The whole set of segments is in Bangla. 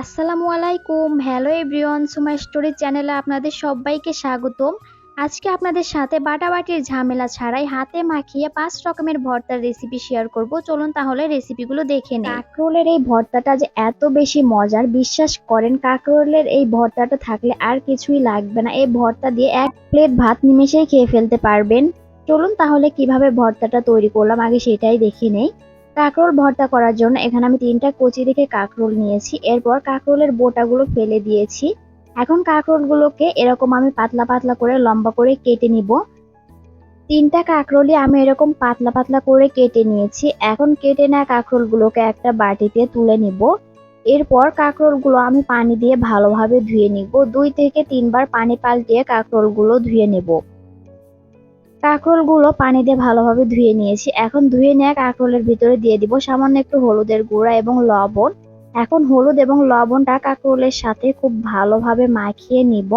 আসসালামু আলাইকুম। হ্যালো এভরিওয়ান সুমাই স্টোরি চ্যানেলে আপনাদের সবাইকে স্বাগতম। আজকে আপনাদের সাথে বাটাবাটির ঝামেলা ছাড়াই হাতে মাখিয়ে পাঁচ রকমের ভর্তার রেসিপি শেয়ার করব। চলুন তাহলে রেসিপিগুলো দেখে নিই। কাঁকরোলের এই ভর্তাটা যে এত বেশি মজার, বিশ্বাস করেন, কাঁকরোলের এই ভর্তাটা থাকলে আর কিছুই লাগবে না। এই ভর্তা দিয়ে এক প্লেট ভাত নিমেষেই খেয়ে ফেলতে পারবেন। চলুন তাহলে কীভাবে ভর্তাটা তৈরি করলাম, আগে সেটাই দেখে নেই। কাঁকরোল ভর্তা করার জন্য এখানে আমি তিনটা কচি রেখে কাঁকরোল নিয়েছি। এরপর কাঁকরোলের বোটাগুলো ফেলে দিয়েছি। এখন কাঁকরোলগুলোকে এরকম আমি পাতলা পাতলা করে লম্বা করে কেটে নিব। তিনটা কাঁকরোলই আমি এরকম পাতলা পাতলা করে কেটে নিয়েছি। এখন কেটে নেওয়া কাঁকরোলগুলোকে একটা বাটিতে তুলে নিব। এরপর কাঁকরোলগুলো আমি পানি দিয়ে ভালোভাবে ধুয়ে নিব। দুই থেকে তিনবার পানি পাল্টিয়ে কাঁকরোলগুলো ধুয়ে নেব। কাঁকরোলগুলো পানি দিয়ে ভালোভাবে ধুয়ে নিয়েছি। এখন ধুয়ে নেওয়া কাঁকরোলের ভিতরে দিয়ে দিব সামান্য একটু হলুদের গুঁড়া এবং লবণ। এখন হলুদ এবং লবণটা কাঁকরোলের সাথে খুব ভালোভাবে মাখিয়ে নিব।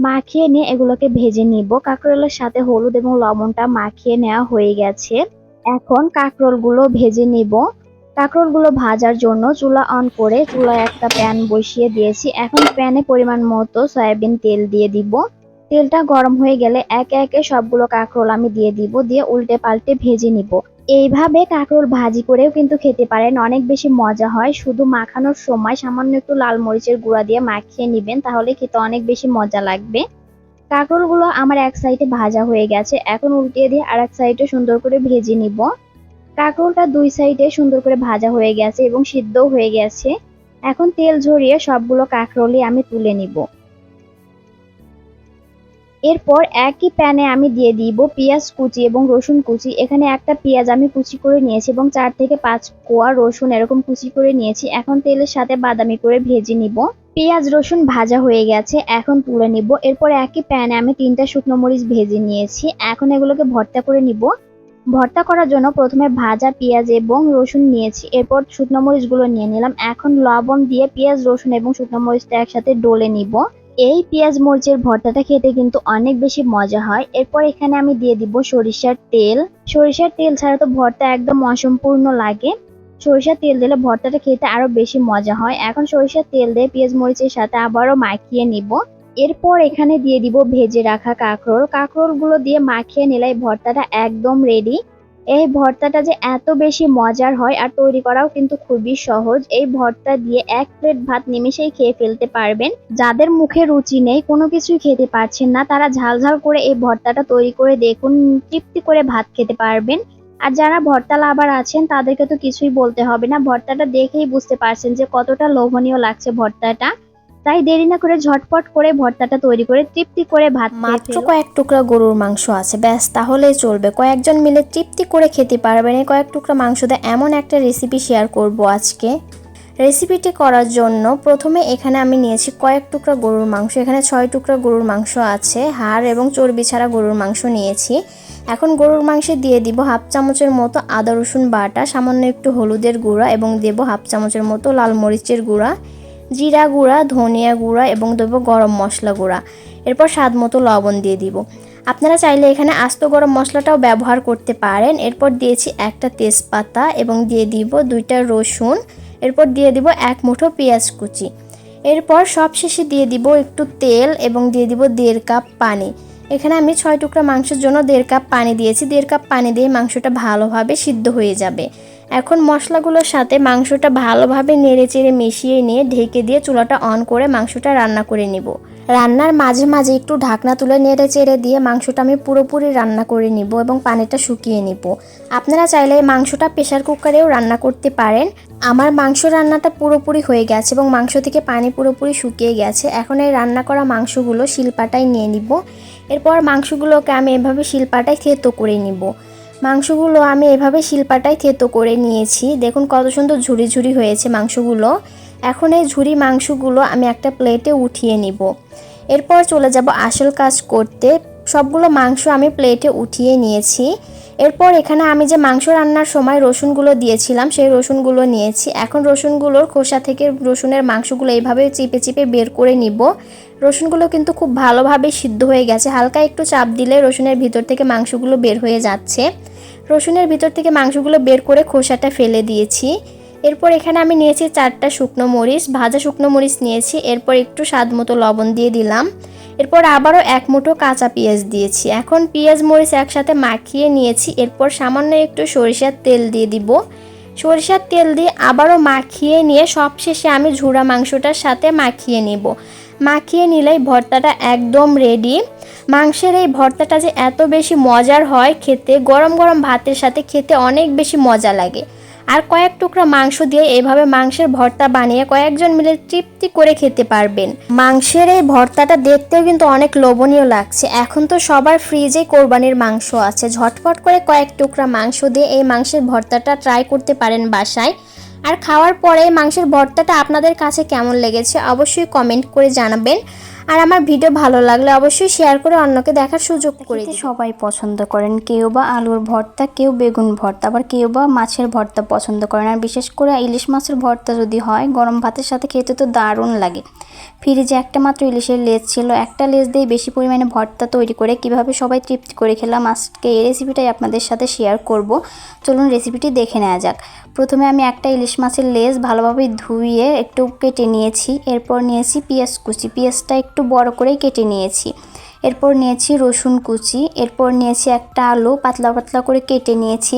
মাখিয়ে নিয়ে এগুলোকে ভেজে নিব। কাঁকরোলের সাথে হলুদ এবং লবণটা মাখিয়ে নেওয়া হয়ে গেছে। এখন কাঁকরোলগুলো ভেজে নিব। কাঁকরোলগুলো ভাজার জন্য চুলা অন করে চুলায় একটা প্যান বসিয়ে দিয়েছি। এখন প্যানে পরিমাণ মতো সয়াবিন তেল দিয়ে দিব। তেলটা গরম হয়ে গেলে একে একে সবগুলো কাঁকরোল আমি দিয়ে দিব, দিয়ে উল্টে পাল্টে ভেজে নিব। এইভাবে কাঁকরোল ভাজি করেও কিন্তু খেতে পারেন, অনেক বেশি মজা হয়। শুধু মাখানোর সময় সামান্য একটু লাল মরিচের গুঁড়া দিয়ে মাখিয়ে নিবেন, তাহলে খেতে অনেক বেশি মজা লাগবে। কাঁকরোলগুলো আমার এক সাইডে ভাজা হয়ে গেছে, এখন উল্টিয়ে দিয়ে আর এক সাইডে সুন্দর করে ভেজে নিব। কাঁকরোলটা দুই সাইডে সুন্দর করে ভাজা হয়ে গেছে এবং সিদ্ধও হয়ে গেছে। এখন তেল ঝরিয়ে সবগুলো কাঁকরোলই আমি তুলে নিব। এরপর একই প্যানে আমি দিয়ে দিব পেঁয়াজ কুচি এবং রসুন কুচি। এখানে একটা পেঁয়াজ আমি কুচি করে নিয়েছি এবং চার থেকে পাঁচ কোয়া রসুন এরকম কুচি করে নিয়েছি। এখন তেলের সাথে বাদামি করে ভেজে নিব। পেঁয়াজ, রসুন ভাজা হয়ে গেছে, এখন তুলে নিব। এরপর একই প্যানে আমি তিনটা শুকনো মরিচ ভেজে নিয়েছি। এখন এগুলোকে ভর্তা করে নিব। ভর্তা করার জন্য প্রথমে ভাজা পেঁয়াজ এবং রসুন নিয়েছি। এরপর শুকনো মরিচগুলো নিয়ে নিলাম। এখন লবণ দিয়ে পেঁয়াজ, রসুন এবং শুকনো মরিচটা একসাথে ডলে নিব। এই পেঁয়াজ মরিচের ভর্তাটা খেতে কিন্তু অনেক বেশি মজা হয়। এরপর এখানে আমি দিয়ে দিব সরিষার তেল। সরিষার তেল ছাড়া তো ভর্তা একদম অসম্পূর্ণ লাগে। সরিষার তেল দিলে ভর্তাটা খেতে আরও বেশি মজা হয়। এখন সরিষার তেল দিয়ে পেঁয়াজ মরিচের সাথে আবারও মাখিয়ে নিব। এরপর এখানে দিয়ে দিব ভেজে রাখা কাঁকরোল। কাঁকরোলগুলো দিয়ে মাখিয়ে নিলে ভর্তাটা একদম রেডি এই ভর্তাটা যে এত বেশি মজার হয় আর তৈরি করাও কিন্তু খুবই সহজ। এই ভর্তা দিয়ে এক প্লেট ভাত নিমেষেই খেয়ে ফেলতে পারবেন। যাদের মুখে রুচি নেই, কোনো কিছুই খেতে পারছেন না, তারা ঝাল ঝাল করে এই ভর্তাটা তৈরি করে দেখুন, তৃপ্তি করে ভাত খেতে পারবেন। আর যারা ভর্তা লাভার আছেন, তাদেরকে তো কিছুই বলতে হবে না। ভর্তাটা দেখেই বুঝতে পারছেন যে কতটা লোভনীয় লাগছে ভর্তাটা। তাই দেরি না করে ঝটপট করে ভর্তাটা তৈরি করে তৃপ্তি করে ভাত মাত্র কয়েক টুকরা গরুর মাংস আছে ব্যাস তাহলেই চলবে। কয়েকজন মিলে তৃপ্তি করে খেতে পারবেন। এই কয়েক টুকরা মাংস দিয়ে এমন একটা রেসিপি শেয়ার করব আজকে। রেসিপিটি করার জন্য প্রথমে এখানে আমি নিয়েছি কয়েক টুকরা গরুর মাংস। এখানে ছয় টুকরা গরুর মাংস আছে হাড় এবং চর্বি ছাড়া গরুর মাংস নিয়েছি। এখন গরুর মাংসে দিয়ে দিব হাফ চামচের মতো আদা রসুন বাটা সামান্য একটু হলুদের গুঁড়া এবং দেব হাফ চামচের মতো লাল মরিচের গুঁড়া। জিরা গুঁড়া, ধনিয়া গুঁড়া এবং দেবো গরম মশলা গুঁড়া। এরপর স্বাদ মতো লবণ দিয়ে দিব। আপনারা চাইলে এখানে আস্ত গরম মশলাটাও ব্যবহার করতে পারেন। এরপর দিয়েছি একটা তেজপাতা এবং দিয়ে দিব দুইটা রসুন। এরপর দিয়ে দিব এক মুঠো পেঁয়াজ কুচি। এরপর সবশেষে দিয়ে দিব একটু তেল এবং দিয়ে দিব দেড় কাপ পানি। এখানে আমি ছয় টুকরা মাংসের জন্য দেড় কাপ পানি দিয়েছি। দেড় কাপ পানি দিয়ে মাংসটা ভালোভাবে সিদ্ধ হয়ে যাবে। এখন মশলাগুলোর সাথে মাংসটা ভালোভাবে নেড়ে চেড়ে মিশিয়ে নিয়ে ঢেকে দিয়ে চুলাটা অন করে মাংসটা রান্না করে নিব। রান্নার মাঝে মাঝে একটু ঢাকনা তুলে নেড়ে চেড়ে দিয়ে মাংসটা আমি পুরোপুরি রান্না করে নিব এবং পানিটা শুকিয়ে নিব। আপনারা চাইলে মাংসটা প্রেশার কুকারেও রান্না করতে পারেন। আমার মাংস রান্নাটা পুরোপুরি হয়ে গেছে এবং মাংস থেকে পানি পুরোপুরি শুকিয়ে গেছে। এখন এই রান্না করা মাংসগুলো শিলপাটায় নিয়ে নিব। এরপর মাংসগুলোকে আমি এভাবে শিলপাটায় থেতো করে নিব। মাংসগুলো আমি এভাবে শিল্পাটায় থেতো করে নিয়েছি। দেখুন কত সুন্দর ঝুড়ি ঝুড়ি হয়েছে মাংসগুলো। এখন এই ঝুড়ি মাংসগুলো আমি একটা প্লেটে উঠিয়ে নিব। এরপর চলে যাব আসল কাজ করতে। সবগুলো মাংস আমি প্লেটে উঠিয়ে নিয়েছি। এরপর এখানে আমি যে মাংস রান্নার সময় রসুনগুলো দিয়েছিলাম, সেই রসুনগুলো নিয়েছি। এখন রসুনগুলোর খোসা থেকে রসুনের মাংসগুলো এইভাবে চিপে চিপে বের করে নিব। রসুনগুলো কিন্তু খুব ভালোভাবে সিদ্ধ হয়ে গেছে। হালকা একটু চাপ দিলে রসুনের ভিতর থেকে মাংসগুলো বের হয়ে যাচ্ছে। রসুনের ভিতর থেকে মাংসগুলো বের করে খোসাটা ফেলে দিয়েছি। এরপর এখানে আমি নিয়েছি চারটা শুকনো মরিচ, ভাজা শুকনো মরিচ নিয়েছি। এরপর একটু স্বাদ মতো লবণ দিয়ে দিলাম। এরপর আবারও এক মুঠো কাঁচা পেঁয়াজ দিয়েছি। এখন পেঁয়াজ মরিচ একসাথে মাখিয়ে নিয়েছি। এরপর সামান্য একটু সরিষার তেল দিয়ে দিব। সরিষার তেল দিয়ে আবারও মাখিয়ে নিয়ে সবশেষে আমি ঝুড়া মাংসটার সাথে মাখিয়ে নিব। মাখিয়ে নিলেই ভর্তাটা একদম রেডি মাংসের এই ভর্তাটা যে এত বেশি মজার হয় খেতে, গরম গরম ভাতের সাথে খেতে অনেক বেশি মজা লাগে। আর কয়েক টুকরা মাংস দিয়ে এভাবে মাংসের ভর্তা বানিয়ে কয়েকজন মিলে তৃপ্তি করে খেতে পারবেন। মাংসের এই ভর্তাটা দেখতেও কিন্তু অনেক লোভনীয় লাগছে। এখন তো সবার ফ্রিজে কোরবানির মাংস আছে। ঝটপট করে কয়েক টুকরা মাংস দিয়ে এই মাংসের ভর্তাটা ট্রাই করতে পারেন বাসায়। আর খাওয়ার পরে মাংসের ভর্তাটা আপনাদের কাছে কেমন লেগেছে অবশ্যই কমেন্ট করে জানাবেন। আর আমার ভিডিও ভালো লাগলে অবশ্যই শেয়ার করে অন্যকে দেখার সুযোগ করে সবাই পছন্দ করেন কেউ বা আলুর ভর্তা কেউ বেগুন ভর্তা আবার কেউ বা মাছের ভর্তা পছন্দ করেন। আর বিশেষ করে ইলিশ মাছের ভর্তা যদি হয় গরম ভাতের সাথে খেতে তো দারুণ লাগে। ফ্রিজে একটা মাত্র ইলিশের লেজ ছিল একটা লেজ দিয়ে বেশি পরিমাণে ভর্তা তৈরি করে কীভাবে সবাই তৃপ্তি করে খেলাম আজকে এই রেসিপিটাই আপনাদের সাথে শেয়ার করব। চলুন রেসিপিটি দেখে নেওয়া যাক। প্রথমে আমি একটা ইলিশ মাছের লেজ ভালোভাবে ধুয়ে একটু কেটে নিয়েছি। এরপর নিয়েছি পেঁয়াজ কুচি। পেঁয়াজটা একটু বড় করে কেটে নিয়েছি। এরপর নিয়েছি রসুন কুচি, এরপর নিয়েছি একটা আলু, পাতলা পাতলা করে কেটে নিয়েছি।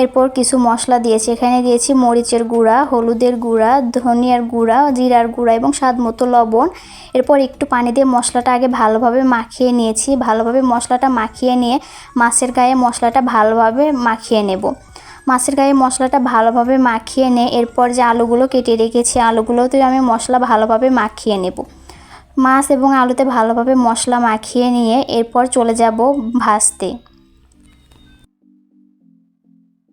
এরপর কিছু মশলা দিয়েছি, এখানে দিয়েছি মরিচের গুঁড়া, হলুদের গুঁড়া, ধনিয়ার গুঁড়া, জিরার গুঁড়া এবং স্বাদ মতো লবণ। এরপর একটু পানি দিয়ে মশলাটা আগে ভালোভাবে মাখিয়ে নিয়েছি, ভালোভাবে মশলাটা মাখিয়ে নিয়ে মাছের গায়ে মশলাটা ভালোভাবে মাখিয়ে নেব। মাছের গায়ে মশলাটা ভালোভাবে মাখিয়ে নিয়ে এরপর যে আলুগুলো কেটে রেখেছি আলুগুলোতে আমি মশলা ভালোভাবে মাখিয়ে নেব। মাছ এবং আলুতে ভালোভাবে মশলা মাখিয়ে নিয়ে এরপর চলে যাব ভাজতে।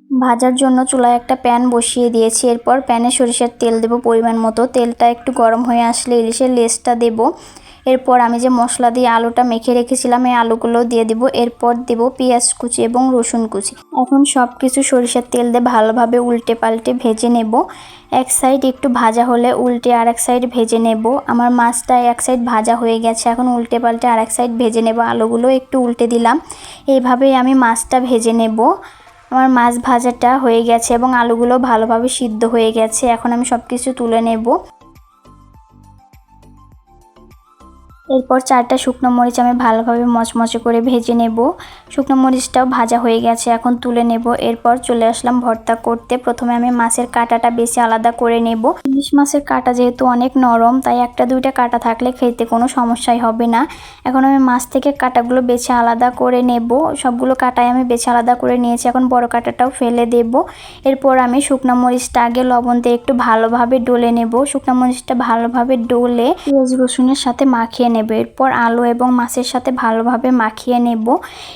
ভাজার জন্য চুলায় একটা প্যান বসিয়ে দিয়েছি। এরপর প্যানে সরিষার তেল দেব পরিমাণ মতো। তেলটা একটু গরম হয়ে আসলে ইলিশের লেসটা দেব। এরপর আমি যে মশলা দিয়ে আলুটা মেখে রেখেছিলাম, এই আলুগুলো দিয়ে দিব। এরপর দেব পেঁয়াজ কুচি এবং রসুন কুচি। এখন সব কিছু সরিষার তেল দিয়ে ভালোভাবে উল্টে পাল্টে ভেজে নেব। এক সাইড একটু ভাজা হলে উল্টে আর এক সাইড ভেজে নেব। আমার মাছটা এক সাইড ভাজা হয়ে গেছে, এখন উল্টে পাল্টে আর এক সাইড ভেজে নেব। আলুগুলো একটু উল্টে দিলাম। এইভাবেই আমি মাছটা ভেজে নেব। আমার মাছ ভাজাটা হয়ে গেছে এবং আলুগুলো ভালোভাবে সিদ্ধ হয়ে গেছে। এখন আমি সব কিছু তুলে নেব। এরপর চারটা শুকনো মরিচ আমি ভালোভাবে মচমচে করে ভেজে নেব। শুকনো মরিচটাও ভাজা হয়ে গেছে, এখন তুলে নেব। এরপর চলে আসলাম ভর্তা করতে। প্রথমে আমি মাছের কাঁটাটা বেশি আলাদা করে নেব। ইলিশ মাছের কাঁটা যেহেতু অনেক নরম, তাই একটা দুইটা কাঁটা থাকলে খেতে কোনো সমস্যাই হবে না। এখন আমি মাছ থেকে কাঁটাগুলো বেছে আলাদা করে নেব। সবগুলো কাঁটাই আমি বেছে আলাদা করে নিয়েছি, এখন বড় কাঁটাটাও ফেলে দেব। এরপর আমি শুকনো মরিচটা আগে লবণ দিয়ে একটু ভালোভাবে ডলে নেব। শুকনো মরিচটা ভালোভাবে ডলে পেঁয়াজ রসুনের সাথে মাখিয়ে নেব। এরপর আলু এবং মাছের সাথে ভালোভাবে মাখিয়ে নেব।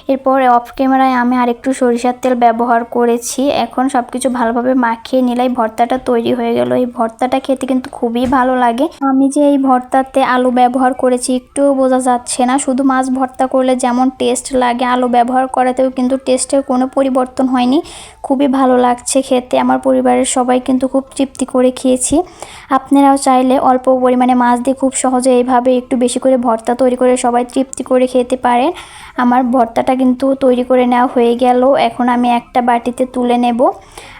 এরপর অফ ক্যামেরায় আমি আরেকটু সরিষার তেল ব্যবহার করেছি। এখন সব কিছু ভালোভাবে মাখিয়ে নিলেই ভর্তাটা তৈরি হয়ে গেল। এই ভর্তাটা খেতে কিন্তু খুবই ভালো লাগে। আমি যে এই ভর্তাতে আলু ব্যবহার করেছি একটুও বোঝা যাচ্ছে না। শুধু মাছ ভর্তা করলে যেমন টেস্ট লাগে, আলু ব্যবহার করাতেও কিন্তু টেস্টের কোনো পরিবর্তন হয়নি। খুবই ভালো লাগছে খেতে। আমার পরিবারের সবাই কিন্তু খুব তৃপ্তি করে খেয়েছি। আপনারাও চাইলে অল্প পরিমাণে মাছ দিয়ে খুব সহজে এইভাবে একটু বেশি করে ভর্তা তৈরি করে সবাই তৃপ্তি করে খেতে পারে। আমার ভর্তাটা কিন্তু তৈরি করে নেওয়া হয়ে গেল। এখন আমি একটা বাটিতে তুলে নেব।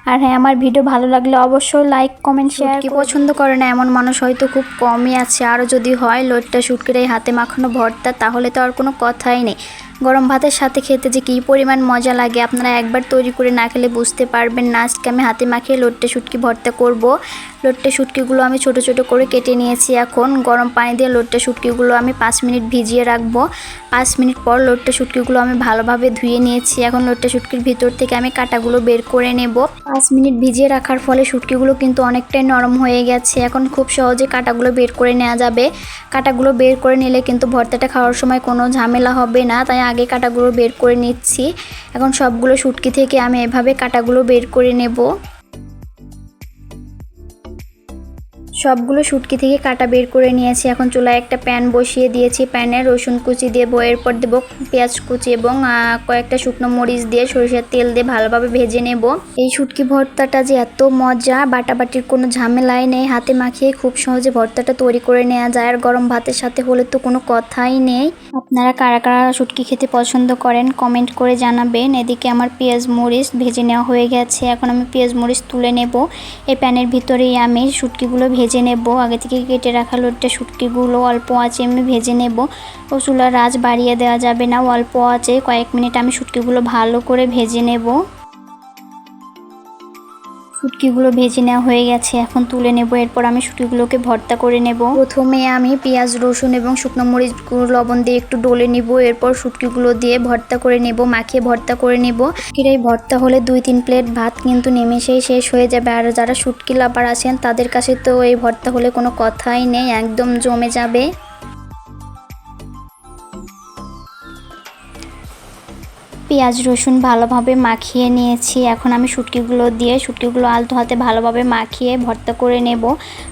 আর হ্যাঁ আমার ভিডিও ভালো লাগলে অবশ্যই লাইক কমেন্ট শেয়ার কি পছন্দ করে না এমন মানুষ হয়তো খুব কমই আছে। আরও যদি হয় লোটটা শুটকির এই হাতে মাখানো ভর্তা তাহলে তো আর কোনো কথাই নেই। গরম ভাতের সাথে খেতে যে কী পরিমাণ মজা লাগে, আপনারা একবার তৈরি করে না খেলে বুঝতে পারবেন না। আজকে আমি হাতে মাখিয়ে লোট্টে শুটকি ভর্তা করব। লোট্টে শুটকিগুলো আমি ছোট ছোট করে কেটে নিয়েছি এখন। গরম পানি দিয়ে লোট্টে শুটকিগুলো আমি পাঁচ মিনিট ভিজিয়ে রাখব। পাঁচ মিনিট পর লোট্টে শুটকিগুলো আমি ভালোভাবে ধুয়ে নিয়েছি। এখন লোট্টে শুটকির ভিতর থেকে আমি কাটাগুলো বের করে নেব। পাঁচ মিনিট ভিজিয়ে রাখার ফলে শুটকিগুলো কিন্তু অনেকটাই নরম হয়ে গেছে। এখন খুব সহজে কাটাগুলো বের করে নেওয়া যাবে। কাটাগুলো বের করে নিলে কিন্তু ভর্তাটা খাওয়ার সময় কোনো ঝামেলা হবে না। তাই আগে কাটাগুলো বের করে নিচ্ছি। এখন সবগুলো শুটকি থেকে আমি এভাবে কাটাগুলো বের করে নেব। সবগুলো শুটকি থেকে কাটা বের করে নিয়েছি। এখন চুলায় একটা প্যান বসিয়ে দিয়েছি। প্যানে রসুন কুচি দিয়ে দেবো এরপর দেবো পেঁয়াজ কুচি এবং কয়েকটা শুকনো মরিচ দিয়ে সরিষার তেল দিয়ে ভালোভাবে ভেজে নেব। এই শুটকি ভর্তাটা যে এত মজা, বাটাবাটির কোনো ঝামেলাই নেই। হাতে মাখিয়ে খুব সহজে ভর্তাটা তৈরি করে নেওয়া যায়। আর গরম ভাতের সাথে হলে তো কোনো কথাই নেই। আপনারা কারা কারা শুটকি খেতে পছন্দ করেন, কমেন্ট করে জানাবেন। এদিকে আমার পেঁয়াজ মরিচ ভেজে নেওয়া হয়ে গেছে। এখন আমি পেঁয়াজ মরিচ তুলে নেব। এই প্যানের ভিতরেই আমি শুটকিগুলো ভেজে নেব। আগে থেকে কেটে রাখা লোটটা, শুটকিগুলো অল্প আছে আমি ভেজে নেব। ও চুলার আঁচ বাড়িয়ে দেওয়া যাবে না, অল্প আছে। কয়েক মিনিট আমি শুটকিগুলো ভালো করে ভেজে নেব। শুটকিগুলো ভেজে নেওয়া হয়ে গেছে। এখন তুলে নেব, এরপর আমি শুটকিগুলোকে ভর্তা করে নেব। প্রথমে আমি পেঁয়াজ, রসুন এবং শুকনো মরিচ লবণ দিয়ে একটু ডলে নিব, এরপর শুটকিগুলো দিয়ে ভর্তা করে নেব, মাখিয়ে ভর্তা করে নেব। এই ভর্তা হলে দুই তিন প্লেট ভাত কিন্তু নেমেষেই শেষ হয়ে যাবে। আর যারা শুটকি লাভার আছেন, তাদের কাছে তো এই ভর্তা হলে কোনো কথাই নেই, একদম জমে যাবে। পেঁয়াজ রসুন ভালোভাবে মাখিয়ে নিয়েছি। এখন আমি শুটকিগুলো দিয়ে শুটকিগুলো আলতো হাতে ভালোভাবে মাখিয়ে ভর্তা করে নেব।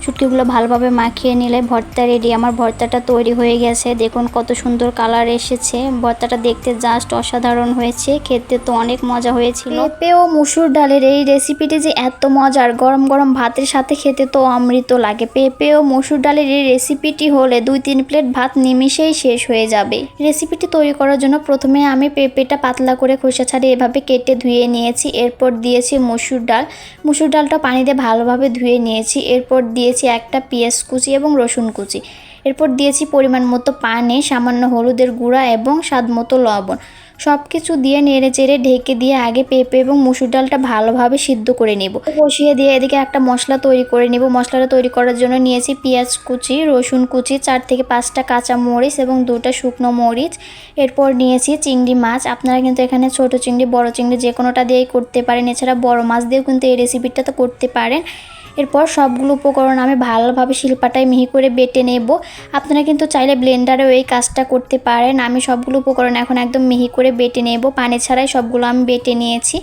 শুটকিগুলো ভালোভাবে মাখিয়ে নিলে ভর্তা রেডি আমার ভর্তাটা তৈরি হয়ে গেছে। দেখুন কত সুন্দর কালার এসেছে। ভর্তাটা দেখতে জাস্ট অসাধারণ হয়েছে। খেতে তো অনেক মজা হয়েছিল। পেঁপে ও মুসুর ডালের এই রেসিপিটি যে এত মজার, গরম গরম ভাতের সাথে খেতে তো অমৃত লাগে। পেঁপে ও মসুর ডালের এই রেসিপিটি হলে দুই তিন প্লেট ভাত নিমিশেই শেষ হয়ে যাবে। রেসিপিটি তৈরি করার জন্য প্রথমে আমি পেঁপেটা পাতলা করে খোসা ছাড়িয়ে এভাবে কেটে ধুয়ে নিয়েছি। এরপর দিয়েছি মসুর ডাল। মসুর ডালটা পানিতে ভালোভাবে ধুয়ে নিয়েছি। এরপর দিয়েছি একটা পেঁয়াজ কুচি এবং রসুন কুচি। এরপর দিয়েছি পরিমাণ মতো পানি, সামান্য হলুদের গুঁড়া এবং স্বাদ মতো লবণ। সব কিছু দিয়ে নেড়ে চেড়ে ঢেকে দিয়ে আগে পেঁপে এবং মুসুর ডালটা ভালোভাবে সিদ্ধ করে নেব। বসিয়ে দিয়ে এদিকে একটা মশলা তৈরি করে নেব। মশলাটা তৈরি করার জন্য নিয়েছি পেঁয়াজ কুচি, রসুন কুচি, চার থেকে পাঁচটা কাঁচা মরিচ এবং দুটা শুকনো মরিচ। এরপর নিয়েছি চিংড়ি মাছ। আপনারা কিন্তু এখানে ছোট চিংড়ি, বড় চিংড়ি যে কোনোটা দিয়েই করতে পারেন। এছাড়া বড় মাছ দিয়েও কিন্তু এই রেসিপিটা তো করতে পারেন। এরপর সবগুলো উপকরণ আমি ভালোভাবে শিলপাটায় মিহি করে বেটে নেব। আপনারা কিন্তু চাইলে ব্লেন্ডারেও এই কাজটা করতে পারেন। আমি সবগুলো উপকরণ এখন একদম মিহি করে বেটে নেব। পানি ছাড়াই সবগুলো আমি বেটে নিয়েছি।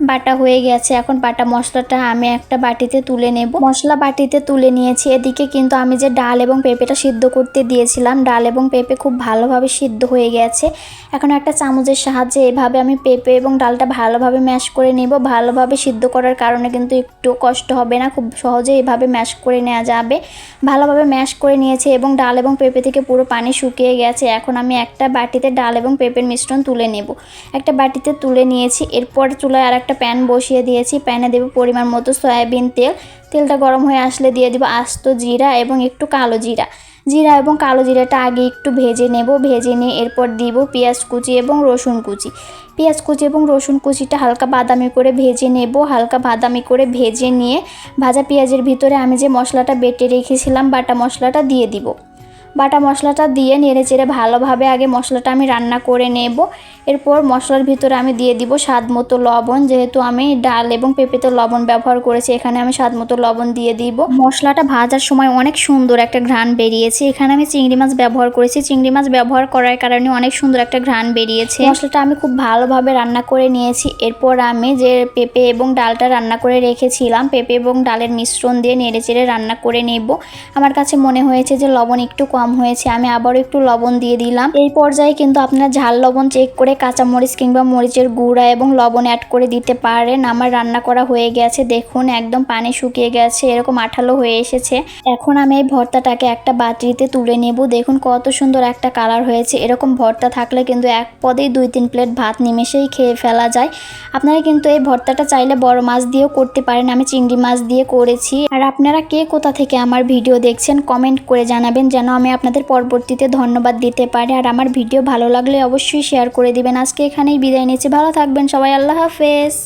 বাটা হয়ে গেছে। এখন বাটা মশলাটা আমি একটা বাটিতে তুলে নেব। মশলা বাটিতে তুলে নিয়েছি। এদিকে কিন্তু আমি যে ডাল এবং পেঁপেটা সিদ্ধ করতে দিয়েছিলাম, ডাল এবং পেঁপে খুব ভালোভাবে সিদ্ধ হয়ে গেছে। এখন একটা চামচের সাহায্যে এভাবে আমি পেঁপে এবং ডালটা ভালোভাবে ম্যাশ করে নেব। ভালোভাবে সিদ্ধ করার কারণে কিন্তু একটু কষ্ট হবে না, খুব সহজে এভাবে ম্যাশ করে নেওয়া যাবে। ভালোভাবে ম্যাশ করে নিয়েছে এবং ডাল এবং পেঁপে থেকে পুরো পানি শুকিয়ে গেছে। এখন আমি একটা বাটিতে ডাল এবং পেঁপের মিশ্রণ তুলে নেব। একটা বাটিতে তুলে নিয়েছি। এরপর চুলায় আর একটা প্যান বসিয়ে দিয়েছি। প্যানে দেবো পরিমাণ মতো সয়াবিন তেল। তেলটা গরম হয়ে আসলে দিয়ে দেবো আস্ত জিরা এবং একটু কালো জিরা। জিরা এবং কালো জিরাটা আগে একটু ভেজে নেব। ভেজে নিয়ে এরপর দিব পেঁয়াজ কুচি এবং রসুন কুচি। পেঁয়াজ কুচি এবং রসুন কুচিটা হালকা বাদামি করে ভেজে নেব। হালকা বাদামি করে ভেজে নিয়ে ভাজা পেঁয়াজের ভিতরে আমি যে মশলাটা বেটে রেখেছিলাম বাটা মশলাটা দিয়ে দিব। বাটা মশলাটা দিয়ে নেড়ে চেড়ে ভালোভাবে আগে মশলাটা আমি রান্না করে নেব। এরপর মশলার ভিতরে আমি দিয়ে দিব স্বাদ মতো লবণ। যেহেতু আমি ডাল এবং পেঁপেতে লবণ ব্যবহার করেছি, এখানে আমি স্বাদ মতো লবণ দিয়ে দিব। মশলাটা ভাজার সময় অনেক সুন্দর একটা ঘ্রাণ বেরিয়েছে। এখানে আমি চিংড়ি মাছ ব্যবহার করেছি। চিংড়ি মাছ ব্যবহার করার কারণে অনেক সুন্দর একটা ঘ্রাণ বেরিয়েছে। মশলাটা আমি খুব ভালোভাবে রান্না করে নিয়েছি। এরপর আমি যে পেঁপে এবং ডালটা রান্না করে রেখেছিলাম, পেঁপে এবং ডালের মিশ্রণ দিয়ে নেড়ে চেড়ে রান্না করে নেব। আমার কাছে মনে হয়েছে যে লবণ একটু কম হয়েছে, আমি আবারও একটু লবণ দিয়ে দিলাম। এই পর্যায়ে কিন্তু আপনার ঝাল লবণ চেক করে কাঁচামরিচ কিংবা মরিচের গুঁড়া এবং লবণ অ্যাড করে দিতে পারেন। আমার রান্না করা হয়ে গেছে, দেখুন একদম পানি শুকিয়ে গেছে, এরকম আঠালো হয়ে এসেছে। এখন আমি এই ভর্তাটাকে একটা বাটিতে তুলে নেব, দেখুন কত সুন্দর একটা কালার হয়েছে। এরকম ভর্তা থাকলে কিন্তু এক পদেই দুই তিন প্লেট ভাত নিমেষেই খেয়ে ফেলা যায়। আপনারা কিন্তু এই ভর্তাটা চাইলে বড় মাছ দিয়েও করতে পারেন, আমি চিংড়ি মাছ দিয়ে করেছি। আর আপনারা কে কোথা থেকে আমার ভিডিও দেখছেন কমেন্ট করে জানাবেন, যেন আমি আপনাদের পরবর্তীতে ধন্যবাদ দিতে পারে। আর আমার ভিডিও ভালো লাগলে অবশ্যই শেয়ার করে দিবেন। আজকে এখানেই বিদায় নিচ্ছি। ভালো থাকবেন সবাই। আল্লাহ হাফেজ।